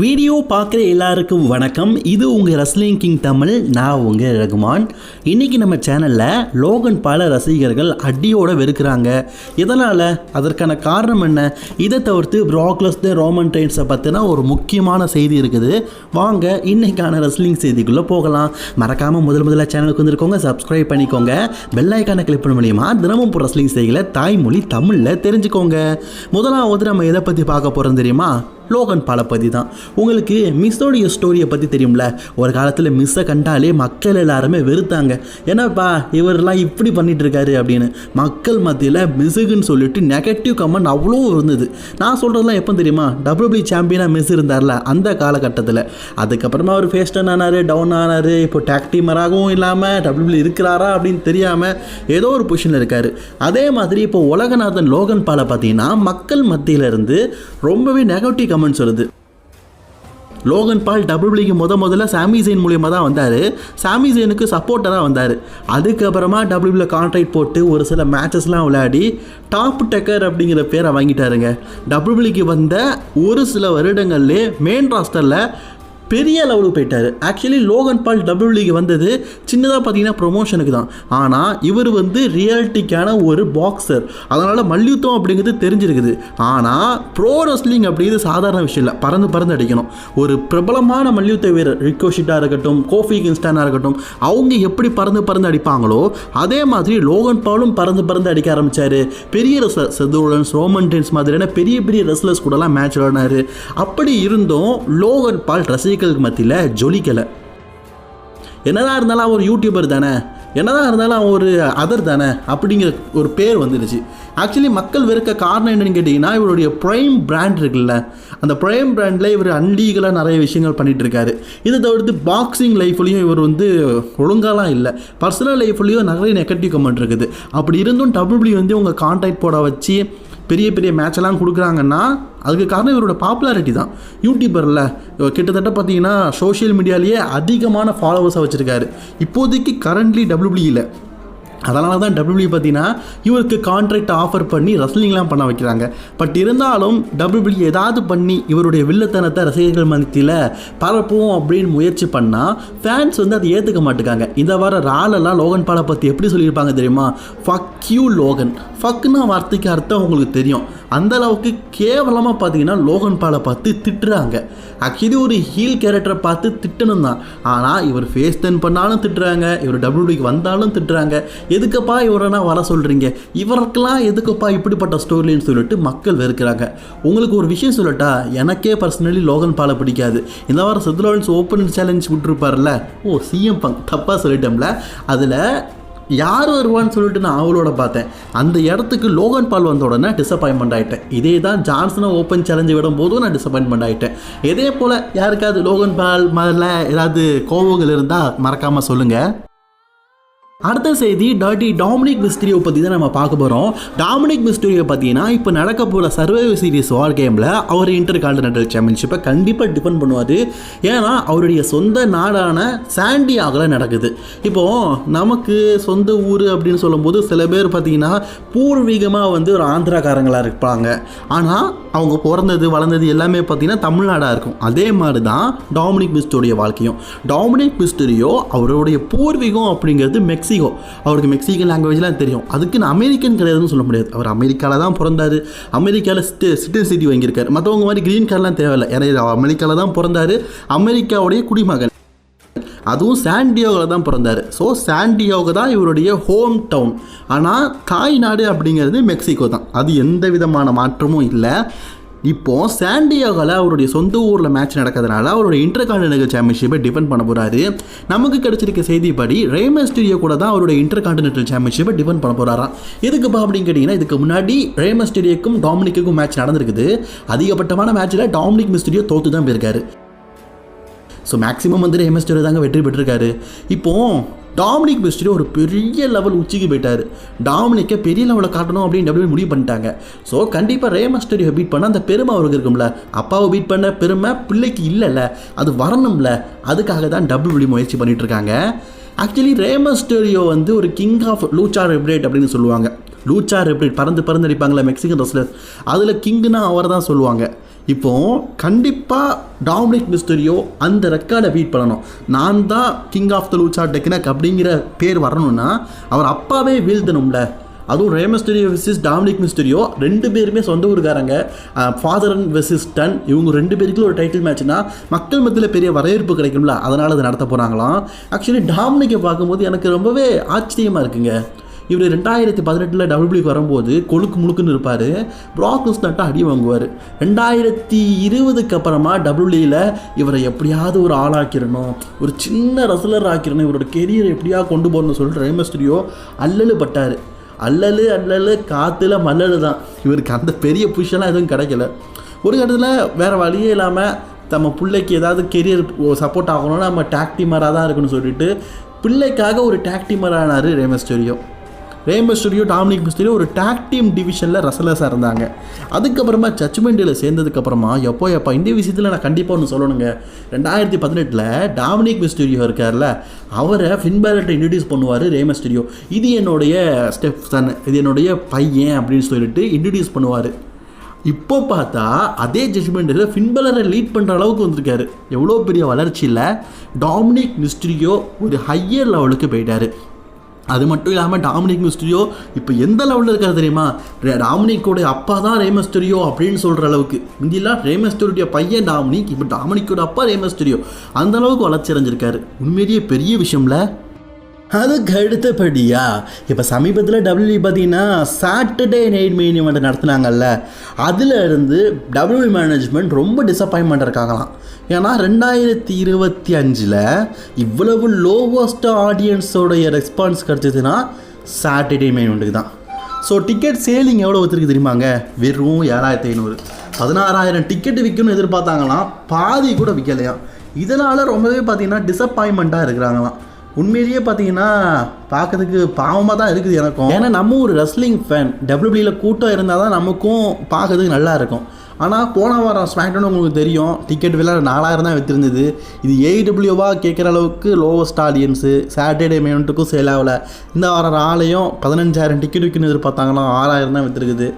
Video பார்க்குற எல்லாருக்கும் வணக்கம். இது உங்கள் ரஸ்லிங் கிங் தமிழ் நான் உங்கள் ரகுமான். இன்றைக்கி நம்ம சேனலில் லோகன் பல ரசிகர்கள் அடியோட வெறுக்கிறாங்க. இதனால் அதற்கான காரணம் என்ன? இதை தவிர்த்து ப்ராக்லஸ் த ரோமன் ட்ரெயின்ஸை பற்றின ஒரு முக்கியமான செய்தி இருக்குது. வாங்க இன்னைக்கான ரஸ்லிங் செய்திக்குள்ளே போகலாம். மறக்காமல் முதல் முதல்ல சேனலுக்கு வந்திருக்கோங்க சப்ஸ்கிரைப் பண்ணிக்கோங்க. பெல் ஐக்கானை கிளிக் பண்ண மூலியமா தினமும் ரஸ்லிங் செய்திகளை தாய்மொழி தமிழில் தெரிஞ்சுக்கோங்க. முதலாவது நம்ம எதை பற்றி பார்க்க போகிறோம் தெரியுமா? லோகன் பாலை பற்றி தான் உங்களுக்கு மிஸ்ஸோடைய ஸ்டோரியை பற்றி தெரியும்ல? ஒரு காலத்தில் மிஸ்ஸை கண்டாலே மக்கள் எல்லாருமே வெறுத்தாங்க. என்னப்பா இவரெல்லாம் இப்படி பண்ணிட்டு இருக்காரு அப்படின்னு. மக்கள் மத்தியில் மிஸ்ஸுக்குன்னு சொல்லிட்டு நெகட்டிவ் கமெண்ட் அவ்வளோ இருந்தது. நான் சொல்கிறதுலாம் எப்போ தெரியுமா? டபிள்யூபி சாம்பியனாக மிஸ் இருந்தார்ல அந்த காலகட்டத்தில். அதுக்கப்புறமா அவர் ஃபேஸ்டன் ஆனார் டவுன் ஆனார். இப்போ டாக் டீமராகவும் இல்லாமல் டபிள்யூபி இருக்கிறாரா அப்படின்னு தெரியாமல் ஏதோ ஒரு பொசிஷனில் இருக்கார். அதே மாதிரி இப்போ உலகநாதன் லோகன் பாலை பார்த்தீங்கன்னா மக்கள் மத்தியில இருந்து ரொம்பவே நெகட்டிவ் கமெண்ட்ஸ் வருது. லோகன் பால் டபிள்யூபிளிக்கு முத முதல்ல சாமி ஜெயின் மூலியமாக தான் வந்தார். சாமி ஜெயினுக்கு சப்போர்ட்டராக வந்தார். அதுக்கப்புறமா டபிள்யூபியில் கான்ட்ராக்ட் போட்டு ஒரு சில மேட்சஸ்லாம் விளையாடி டாப் டெக்கர் அப்படிங்கிற பேரை வாங்கிட்டாருங்க. டபிள்யூபிளிக்கு வந்த ஒரு சில வருடங்கள்லே மெயின் ராஸ்டரில் பெரிய லெவலுக்கு போயிட்டார். ஆக்சுவலி லோகன் பால் டபிள்யூலிக்கு வந்தது சின்னதாக பார்த்தீங்கன்னா ப்ரொமோஷனுக்கு தான். ஆனால் இவர் வந்து ரியாலிட்டிக்கான ஒரு பாக்ஸர் அதனால் மல்யுத்தம் அப்படிங்கிறது தெரிஞ்சிருக்குது. ஆனால் ப்ரோ ரெஸ்லிங் அப்படிங்கிறது சாதாரண விஷயம் இல்லை. பறந்து பறந்து அடிக்கணும். ஒரு பிரபலமான மல்யுத்த வீரர் ரிக்கோஷிட்டாக இருக்கட்டும் கோஃபி கின்ஸ்டானாக இருக்கட்டும் அவங்க எப்படி பறந்து பறந்து அடிப்பாங்களோ அதே மாதிரி லோகன் பாலும் பறந்து பறந்து அடிக்க ஆரம்பித்தார் பெரிய ரெஸ்லர் செதுலன்ஸ் ரோமன் டென்ஸ் மாதிரியான பெரிய பெரிய ரெஸ்லர்ஸ் கூடலாம் மேட்ச் விளையாடினாரு. அப்படி இருந்தும் லோகன் பால் ரசிகர்களுக்கு மத்தியில் ஜொலிக்கலை. என்னதான் இருந்தாலும் அவன் ஒரு யூடியூபர் தானே என்னதான் இருந்தாலும் அவன் ஒரு அதர் தானே அப்படிங்கிற ஒரு பேர் வந்துடுச்சு. ஆக்சுவலி மக்கள் வெறுக்க காரணம் என்னன்னு கேட்டிங்கன்னா இவருடைய ப்ரைம் பிராண்ட் இருக்குல்ல அந்த ப்ரைம் பிராண்டில் இவர் அன்லீகலாக நிறைய விஷயங்கள் பண்ணிகிட்ருக்காரு இதை தவிர்த்து பாக்ஸிங் லைஃப்லேயும் இவர் வந்து ஒழுங்காலாம் இல்லை. பர்சனல் லைஃப்லேயும் நிறைய நெகட்டிவ் கமெண்ட் இருக்குது. அப்படி இருந்தும் டபிள்யூ வந்து உங்கள் கான்டாக்ட் போட வச்சு பெரிய பெரிய மேட்செல்லாம் கொடுக்குறாங்கன்னா அதுக்கு காரணம் இவரோட பாப்புலாரிட்டி தான். யூடியூபரில் கிட்டத்தட்ட பார்த்தீங்கன்னா சோஷியல் மீடியாலேயே அதிகமான ஃபாலோவர்ஸாக வச்சுருக்காரு. இப்போதைக்கு கரண்ட்லி டபிள்யூபியில் அதனால தான் டபிள்யூபி பார்த்தீங்கன்னா இவருக்கு கான்ட்ராக்ட் ஆஃபர் பண்ணி ரஸ்லிங்லாம் பண்ண வைக்கிறாங்க. பட் இருந்தாலும் டபிள்யூபிள்யூ ஏதாவது பண்ணி இவருடைய வில்லத்தனத்தை ரசிகர்கள் மத்தியில் பரப்புவோம் அப்படின்னு முயற்சி பண்ணால் ஃபேன்ஸ் வந்து அதை ஏற்றுக்க மாட்டுக்காங்க. இந்த வார ராலெல்லாம் லோகன் பாலை பற்றி எப்படி சொல்லியிருப்பாங்க தெரியுமா? ஃபக் யூ லோகன் ஃபக்குன்னா வார்த்தைக்கு அர்த்தம் உங்களுக்கு தெரியும். அந்த அளவுக்கு கேவலமாக பார்த்தீங்கன்னா லோகன் பாலை பார்த்து திட்டுறாங்க. ஆக்சுவலி ஒரு ஹீல் கேரக்டரை பார்த்து திட்டணும் தான் ஆனால் இவர் ஃபேஸ் டென் பண்ணாலும் திட்டுறாங்க இவர் டபிள்யூடிக்கு வந்தாலும் திட்டுறாங்க. எதுக்குப்பா இவரெல்லாம் வர சொல்கிறீங்க இவருக்கெல்லாம் எதுக்குப்பா இப்படிப்பட்ட ஸ்டோரின்னு சொல்லிட்டு மக்கள் வெறுக்கிறாங்க. உங்களுக்கு ஒரு விஷயம் சொல்லட்டா எனக்கே பர்சனலி லோகன் பாலை பிடிக்காது. இந்த வாரம் செதுலோன்ஸ் ஓப்பன் சேலஞ்ச் விட்டுருப்பார்ல ஓ சிஎம் பங்க் தப்பாக சொல்லிட்டோம்ல? அதில் யார் வருவான்னு சொல்லிட்டு நான் அவளோட பார்த்தேன். அந்த இடத்துக்கு லோகன் பால் வந்த உடனே டிசப்பாயின்மெண்ட் ஆகிட்டேன் இதே தான் ஜான்சனை ஓப்பன் சேலஞ்சு விடும் போதும் நான் டிசப்பாயின்மெண்ட் ஆகிட்டேன் இதே போல் யாருக்காவது லோகன் பால் மேலே ஏதாவது கோவங்கள் இருந்தால் மறக்காமல் சொல்லுங்கள் அடுத்த செய்தி டாட்டி டாமினிக் மிஸ்டரியோ பற்றி தான் நம்ம பார்க்க போகிறோம் டாமினிக் மிஸ்டரியோ பார்த்தீங்கன்னா இப்போ நடக்க போகிற சர்வைவ் சீரிஸ் வார் கேமில் அவர் இன்டர் கான்டினென்டல் சாம்பியன்ஷிப்பை கண்டிப்பாக டிபெண்ட் பண்ணுவார். ஏன்னா அவருடைய சொந்த நாடான சாண்டியாகில் நடக்குது. இப்போது நமக்கு சொந்த ஊர் அப்படின்னு சொல்லும்போது சில பேர் பார்த்தீங்கன்னா பூர்வீகமாக வந்து ஒரு ஆந்திராக்காரங்களாக இருப்பாங்க. ஆனால் அவங்க பிறந்தது வளர்ந்தது எல்லாமே பார்த்தீங்கன்னா தமிழ்நாடாக இருக்கும். அதே மாதிரி தான் டாமினிக் மிஸ்டோடைய வாழ்க்கையும். டாமினிக் மிஸ்டரியோ அவருடைய பூர்வீகம் அப்படிங்கிறது மெக்சிகோ. அவருக்கு மெக்சிகன் லாங்குவேஜ்லாம் தெரியும். அதுக்குன்னு அமெரிக்கன் கிடையாதுன்னு சொல்ல முடியாது. அவர் அமெரிக்காவில் தான் பிறந்தார். அமெரிக்காவில் சிட்டி சிட்டிசன்சிட்டி வாங்கியிருக்காரு. மற்றவங்க மாதிரி க்ரீன் கார்டெலாம் தேவையில்லை. ஏன்னா அமெரிக்காவில் தான் பிறந்தாரு. அமெரிக்காவுடைய குடிமகன். அதுவும் சாண்டியோவில் தான் பிறந்தார். ஸோ சாண்டியோக தான் இவருடைய ஹோம் டவுன் ஆனால் தாய்நாடு அப்படிங்கிறது மெக்சிகோ தான். அது எந்த விதமான மாற்றமும் இல்லை. இப்போ சாண்டியோவில் அவருடைய சொந்த ஊரில் மேட்ச் நடக்கிறதுனால அவருடைய இன்டர் கான்டினென்டல் சாம்பியன்ஷிப்பை டிஃபெண்ட் பண்ண போகிறாரு நமக்கு கிடைச்சிருக்க செய்திப்படி ரேமஸ்டீரியோ கூட தான் அவருடைய இன்டர் கான்டினென்டல் சாம்பியன்ஷிப்பை டிஃபெண்ட் பண்ண போகிறாராம் எதுக்குப்பா அப்படின்னு கேட்டிங்கன்னா இதுக்கு முன்னாடி ரேமஸ்டீரியோக்கும் டாமினிக்குக்கும் மேட்ச் நடந்திருக்குது. அதிகப்பட்டமான மேட்ச்சில் டாமினிக் மிஸ்டீரியோ தோத்து தான் போயிருக்காரு. ஸோ மேக்ஸிமம் வந்து எம்எஸ்டர் தாங்க வெற்றி பெற்றிருக்காரு. இப்போ டாமினிக் மிஸ்டரி ஒரு பெரிய லெவல் உச்சிக்கு போயிட்டார். டாமினிக்கை பெரிய லெவலில் காட்டணும் அப்படின்னு டபிள்யூ முடிவு பண்ணிட்டாங்க. ஸோ கண்டிப்பாக ரேமஸ்டரியை பீட் பண்ண அந்த பெருமை அவருக்கு இருக்கும்ல. அப்பாவை பீட் பண்ண பெருமை பிள்ளைக்கு இல்லைல்ல. அது வரணும்ல. அதுக்காக தான் டபிள்யூ முயற்சி பண்ணிட்டு இருக்காங்க. ஆக்சுவலி ரேமஸ்டரியோ வந்து ஒரு கிங் ஆஃப் லூச்சா ரெப்ரேட் அப்படின்னு சொல்லுவாங்க. லூச்சா ரெப்ரேட் பறந்து பறந்து அடிப்பாங்களே மெக்சிகன் ரெஸ்லர் அதில் கிங்குனா அவர் தான் சொல்லுவாங்க. இப்போ கண்டிப்பாக டாமினிக் மிஸ்டரியோ அந்த ரெக்கார்டை பீட் பண்ணணும். நான் தான் கிங் ஆஃப் த லூச்சா டெக்னக் அப்படிங்கிற பேர் வரணும்னா அவர் அப்பாவே வீழ்த்தணும்ல. அதுவும் ரே மிஸ்டரியோ வெர்சஸ் டாமினிக் மிஸ்டரியோ ரெண்டு பேருமே சொந்த ஊருக்காரங்க. ஃபாதர் அண்ட் வெர்சஸ் டன் இவங்க ரெண்டு பேருக்குள்ள ஒரு டைட்டில் மேட்ச்னா மக்கள் மத்தியில் பெரிய வரவேற்பு கிடைக்கும்ல. அதனால் அதை நடத்த போகிறாங்களாம் ஆக்சுவலி டாமினிக்கை பார்க்கும்போது எனக்கு ரொம்பவே ஆச்சரியமாக இருக்குங்க. இவர் ரெண்டாயிரத்தி பதினெட்டில் டபிள்யூபிக்கு வரும்போது கொழுக்கு முழுக்குன்னு இருப்பார். ப்ராக்லஸ் நட்டா அடி வாங்குவார். ரெண்டாயிரத்தி இருபதுக்கு அப்புறமா டபிள்யூபியில் இவரை எப்படியாவது ஒரு ஆளாக்கிடணும் ஒரு சின்ன ரசலர் ஆக்கிடணும் இவரோட கெரியரை எப்படியா கொண்டு போகணும்னு சொல்லிட்டு ரேமஸ்டுடியோ அல்லலு பட்டார். அல்லலு அல்லலு காற்றுல மல்லலு தான். இவருக்கு அந்த பெரிய புஷெல்லாம் எதுவும் கிடைக்கல. ஒரு கட்டத்தில் வேறு வழியே இல்லாமல் நம்ம பிள்ளைக்கு ஏதாவது கெரியர் சப்போர்ட் ஆகணும்னா நம்ம டேக் டீமராக தான் இருக்கணும்னு சொல்லிட்டு பிள்ளைக்காக ஒரு டேக் டீமர் ஆனார் ரேமஸ்டோரியோ ரேமஸ்டோரியோ டாமினிக் மிஸ்டரியோ ஒரு டாக் டீம் டிவிஷனில் ரசலஸாக இருந்தாங்க. அதுக்கப்புறமா ஜட்ஜ்மெண்ட்டில் சேர்ந்ததுக்கப்புறமா எப்போ எப்போ இந்த விஷயத்தில் நான் கண்டிப்பாக ஒன்று சொல்லணுங்க. ரெண்டாயிரத்தி பதினெட்டில் டாமினிக் மிஸ்டரியோ இருக்கார்ல அவரை ஃபின்பேலட்டை இன்ட்ரடியூஸ் பண்ணுவார் ரேமஸ்டரியோ இது என்னுடைய ஸ்டெப் சன் இது என்னுடைய பையன் அப்படின்னு சொல்லிட்டு இன்ட்ரடியூஸ் பண்ணுவார். இப்போ பார்த்தா அதே ஜட்மெண்ட்டில் ஃபின்பலரை லீட் பண்ணுற அளவுக்கு வந்திருக்காரு. எவ்வளோ பெரிய வளர்ச்சியில் டாமினிக் மிஸ்ட்ரியோ ஒரு ஹையர் லெவலுக்கு போயிட்டார். அது மட்டும் இல்லாமல் டாமினிக் மிஸ்டரியோ இப்போ எந்த லெவலில் இருக்காரு தெரியுமா? டாமினிக்கோடைய அப்பா தான் ரேமஸ்டரியோ அப்படின்னு சொல்கிற அளவுக்கு. முந்தியெல்லாம் ரேமஸ்டரியோடைய பையன் டாமினிக் இப்போ டாமினிக்கோட அப்பா ரேமஸ்டரியோ அந்த அளவுக்கு வளர்ச்சி அடைஞ்சிருக்காரு உண்மையிலேயே பெரிய விஷயம்ல அதுக்கு அடுத்தபடியா இப்போ சமீபத்தில் டபிள்யூ பார்த்தீங்கன்னா சாட்டர்டே நைட் மெயின் இவெண்ட் நடத்துனாங்கல்ல அதில் இருந்து டபிள்யூ மேனேஜ்மெண்ட் ரொம்ப டிசப்பாயின்மெண்ட் இருக்காங்களாம். ஏன்னா ரெண்டாயிரத்தி இருபத்தி அஞ்சில் இவ்வளவு லோவஸ்ட் ஆடியன்ஸோடைய ரெஸ்பான்ஸ் கிடச்சிதுன்னா சாட்டர்டே மெயின் தான் ஸோ டிக்கெட் சேலிங் எவ்வளோ வச்சுருக்கு தெரியுமாங்க? வெறும் ஏழாயிரத்தி ஐநூறு. பதினாறாயிரம் டிக்கெட் விற்கணும்னு எதிர்பார்த்தாங்களாம். பாதி கூட விற்கலையாம் இதனால் ரொம்பவே பார்த்தீங்கன்னா டிசப்பாயின்மெண்ட்டாக இருக்கிறாங்களாம். உண்மையிலேயே பார்த்தீங்கன்னா பார்க்கறதுக்கு பாவமாக தான் இருக்குது எனக்கும். ஏன்னா நம்ம ஒரு ரெஸ்லிங் ஃபேன் டபிள்யூபியில் கூட்டம் இருந்தால் தான் நமக்கும் பார்க்கறதுக்கு நல்லா இருக்கும். ஆனால் போன வாரம் ஸ்மாக்டவுன் உங்களுக்கு தெரியும் டிக்கெட் விலை நாலாயிரம் தான் விற்றுருந்தது இது ஏடபிள்யூவாக கேட்குற அளவுக்கு லோவஸ்ட் ஆடியன்ஸு சாட்டர்டே மேமெண்ட்டுக்கும் சேல் ஆகலை. இந்த வாரம் ஆலையும் பதினஞ்சாயிரம் டிக்கெட் விற்கணும் எதிர்பார்த்தாங்களாம் ஆறாயிரம் தான் விற்றுருக்குது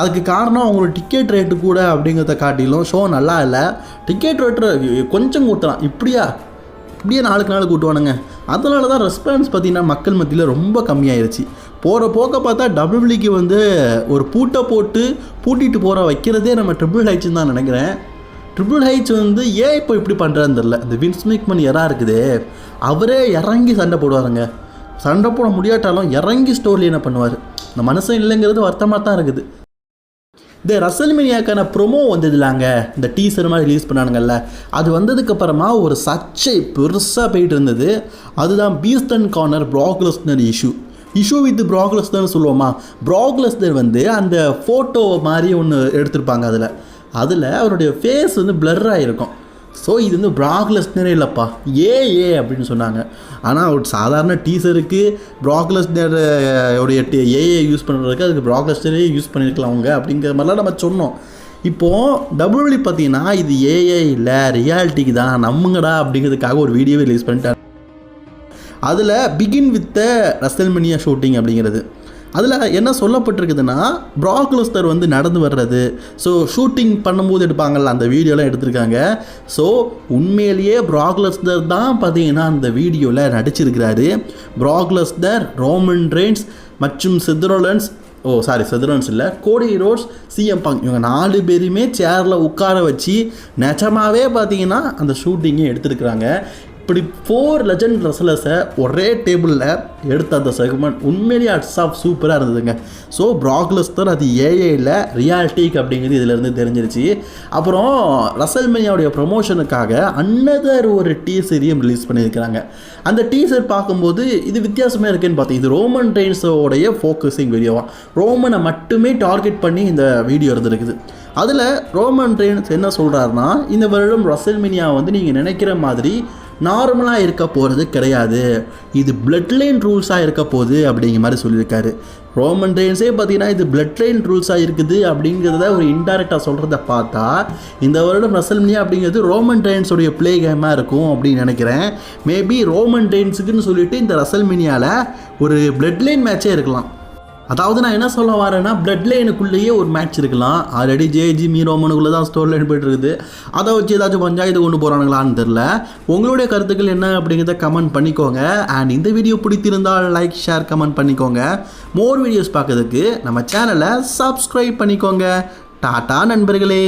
அதுக்கு காரணம் அவங்களோட டிக்கெட் ரேட்டு கூட அப்படிங்கிறத காட்டிலும் ஷோ நல்லா இல்லை. டிக்கெட் ரேட்டு கொஞ்சம் கூட்டலாம் இப்படியா? இப்படியே நாளுக்கு நாள் கூட்டுவானுங்க. அதனால தான் ரெஸ்பான்ஸ் பார்த்தீங்கன்னா மக்கள் மத்தியில் ரொம்ப கம்மியாயிருச்சு. போகிற போக்க பார்த்தா டபிள்யூபிளிக்கு வந்து ஒரு பூட்டை போட்டு பூட்டிட்டு போகிற வைக்கிறதே நம்ம ட்ரிபிள் ஹைச்சுன்னு தான் நினைக்கிறேன். ட்ரிபிள் ஹைச் வந்து ஏன் இப்போ இப்படி பண்ணுறான்னு தெரில இந்த வின்ஸ் யாராக எறா இருக்குதே. அவரே இறங்கி சண்டை போடுவாருங்க. சண்டை போட முடியாட்டாலும் இறங்கி ஸ்டோரியில் என்ன பண்ணுவார்? இந்த மனுஷன் இல்லைங்கிறது வருத்தமாக தான் இருக்குது. இந்த ரசல்மினியாக்கான ப்ரொமோ வந்ததுலாங்க இந்த டீசர் மாதிரி ரிலீஸ் பண்ணானுங்கல்ல அது வந்ததுக்கப்புறமா ஒரு சர்ச்சை பெருசாக போயிட்டு இருந்தது. அதுதான் பீஸ்டன் corner Brock Lesnar issue issue with ப்ராக்லஸ்னர்னு சொல்லுவோமா? ப்ராக்லஸ்னர் வந்து அந்த ஃபோட்டோ மாதிரி ஒன்று எடுத்திருப்பாங்க அதில். அதில் அவருடைய ஃபேஸ் வந்து பிளர் ஆகிருக்கும் ஸோ இது வந்து ப்ராக்லெஸ்னரே இல்லைப்பா. ஏ ஏ அப்படின்னு சொன்னாங்க. ஆனால் ஒரு சாதாரண டீசருக்கு ப்ராக்லெஸ்னர் உடைய ஏஏ யூஸ் பண்ணுறதுக்கு அதுக்கு ப்ராக்லெஸ்னரே யூஸ் பண்ணியிருக்கலாம் அவங்க அப்படிங்கிற மாதிரிலாம் நம்ம சொன்னோம். இப்போது டபுள்யூ பார்த்தீங்கன்னா இது ஏஏ இல்லை ரியாலிட்டிக்கு தான் நம்புங்கடா அப்படிங்கிறதுக்காக ஒரு வீடியோவே ரிலீஸ் பண்ணிட்டாங்க. அதில் பிகின் வித் ரசல்மனியா ஷூட்டிங் அப்படிங்கிறது. அதில் என்ன சொல்லப்பட்டிருக்குதுன்னா ப்ராக்லஸ்டர் வந்து நடந்து வர்றது. ஸோ ஷூட்டிங் பண்ணும்போது எடுப்பாங்கள்ல அந்த வீடியோலாம் எடுத்திருக்காங்க. ஸோ உண்மையிலேயே ப்ராக்லஸ்டர் தான் பார்த்தீங்கன்னா அந்த வீடியோவில் நடிச்சிருக்கிறாரு. ப்ராக்லஸ்டர் ரோமன் ரெயின்ஸ் மற்றும் சித்ரோலன்ஸ் ஓ சாரி செதரன்ஸ் இல்லை கோடி ரோட்ஸ் சிஎம் பாங் இவங்க நாலு பேருமே சேரில் உட்கார வச்சு நிஜமாவே பார்த்தீங்கன்னா அந்த ஷூட்டிங்கே எடுத்துருக்குறாங்க. இப்படி ஃபோர் லெஜண்ட் ரெஸ்லர்ஸை ஒரே டேபிளில் எடுத்த அந்த செக்மெண்ட் உண்மையிலேயே அட்ஸ் ஆஃப் சூப்பராக இருந்ததுங்க. ஸோ ப்ராக்லஸ்டர் அது ஏஏயில் ரியாலிட்டிக் அப்படிங்கிறது இதிலேருந்து தெரிஞ்சிருச்சு. அப்புறம் ரசல்மேனியாவுடைய ப்ரொமோஷனுக்காக அன்னதர் ஒரு டீசரையும் ரிலீஸ் பண்ணியிருக்கிறாங்க. அந்த டீசர் பார்க்கும்போது இது வித்தியாசமாக இருக்குன்னு பார்த்தீங்க இது ரோமன் ரெயின்ஸோடைய ஃபோக்கஸிங் வீடியோவாக ரோமனை மட்டுமே டார்கெட் பண்ணி இந்த வீடியோ இருந்திருக்குது. அதில் ரோமன் ரெயின்ஸ் என்ன சொல்கிறாருன்னா இந்த வருடம் ரசல்மினியா வந்து நீங்கள் நினைக்கிற மாதிரி நார்மலாக இருக்க போகிறது கிடையாது. இது பிளட் லைன் ரூல்ஸாக இருக்க போகுது அப்படிங்கிற மாதிரி சொல்லியிருக்காரு. ரோமன் ரெயின்ஸே பார்த்தீங்கன்னா இது பிளட் லைன் ரூல்ஸாக இருக்குது அப்படிங்கிறத ஒரு இன்டைரக்டாக சொல்கிறத பார்த்தா இந்த வருடம் ரசல்மியா அப்படிங்கிறது ரோமன் ரெயின்ஸோடைய பிளே கேமாக இருக்கும் அப்படின்னு நினைக்கிறேன். மேபி ரோமன் ரெயின்ஸுக்குன்னு சொல்லிட்டு இந்த ரசல்மினியாவில் ஒரு பிளட் லைன் மேட்சே இருக்கலாம். அதாவது நான் என்ன சொல்ல வரேன்னா பிளட் லைனுக்குள்ளேயே ஒரு மேட்ச் இருக்கலாம். ஆல்ரெடி ஜேஜி மீரோமனுக்குள்ளே தான் ஸ்டோர் லைன் போயிட்டு இருக்குது. அதை வச்சு ஏதாச்சும் பஞ்சாயத்து கொண்டு போகிறானுங்களான்னு தெரில உங்களுடைய கருத்துக்கள் என்ன அப்படிங்கிறத கமெண்ட் பண்ணிக்கோங்க. அண்ட் இந்த வீடியோ பிடித்திருந்தால் லைக் ஷேர் கமெண்ட் பண்ணிக்கோங்க. மோர் வீடியோஸ் பார்க்கறதுக்கு நம்ம சேனலை சப்ஸ்கிரைப் பண்ணிக்கோங்க. டாடா நண்பர்களே!